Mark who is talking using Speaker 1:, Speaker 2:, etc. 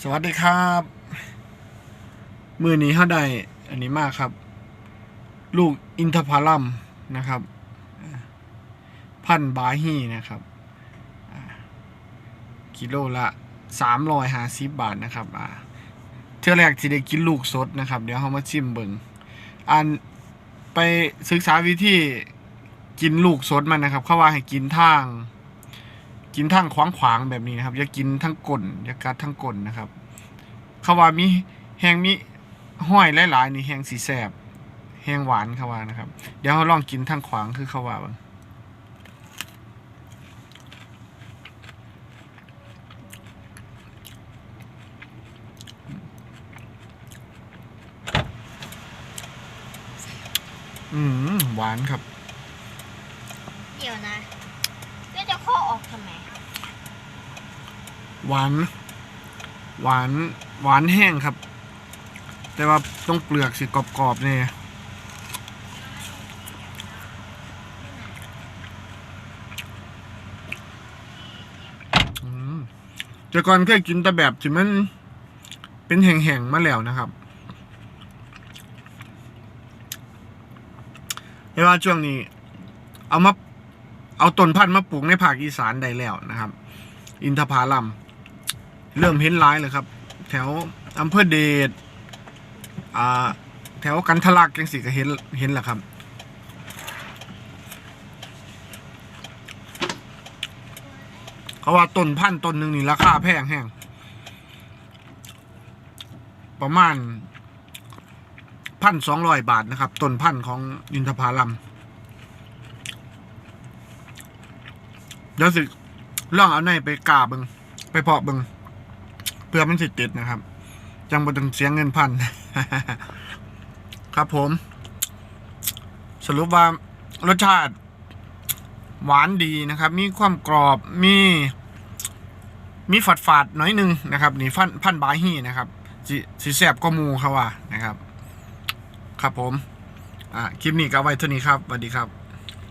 Speaker 1: สวัสดีครับ มือนี้เขาได้อันนี้มากครับ ลูกอินทผลัมนะครับ พันบาฮีนะครับ กิโลละสามร้อยห้าสิบบาทนะครับอ่าเท่าแรกที่ได้กินลูกสดนะครับ เดี๋ยวเขามาชิมเบิงอันไปศึกษาวิธีกินลูกสดมันนะครับ เขาว่าให้กินทาง กินทั้งขวางขวางแบบนี้นะครับ อย่ากินทั้งก้นอย่ากัดทั้งก้นนะครับเขาว่ามีแหงมีห้อยหลายๆนี่แหงสีแสบแหงหวานเขาว่านะครับ เดี๋ยวเราลองกินทั้งขวางคือเขาว่าบ้างอืมหวานครับ
Speaker 2: เดี๋ยวนะ ออกทำไม
Speaker 1: หวาน หวาน หวานแห้งครับ แต่ว่าต้องเปลือกสิกรอบๆเนี่ยแต่ก่อนเคยกินแต่แบบที่มันเป็นแห้งๆมาแล้วนะครับแต่ว่าช่วงนี้ เอามา เอาต้นพันธุ์มาปลูกในภาคอีสานได้แล้วนะครับ อินทผลัมเริ่มเห็นร้ายเลยครับ แถวอำเภอเดชอ่าแถวกันทะลักจังสิก็เห็นเห็นแหละครับ เขาว่าต้นพันธุ์ต้นหนึ่งนี่ราคาแพงแห้งประมาณพันสองร้อยบาทนะครับต้นพันธุ์ของอินทผลัม เดี๋ยวสิลองเอาในไปกาบิงไปเพาะบิงเพื่อมันสิติดนะครับ จังบ่ต้องเสียงเงินพัน ครับผม สรุปว่ารสชาติ หวานดีนะครับ มีความกรอบมีมีฝาดฝาดๆหน่อยนึงนะครับนี่พันพันบาฮีนะครับสสิแสบก็มูเขาว่านะครับ ครับผม อ่าคลิปนี้ก็ไว้เท่านี้ครับสวัสดีครับ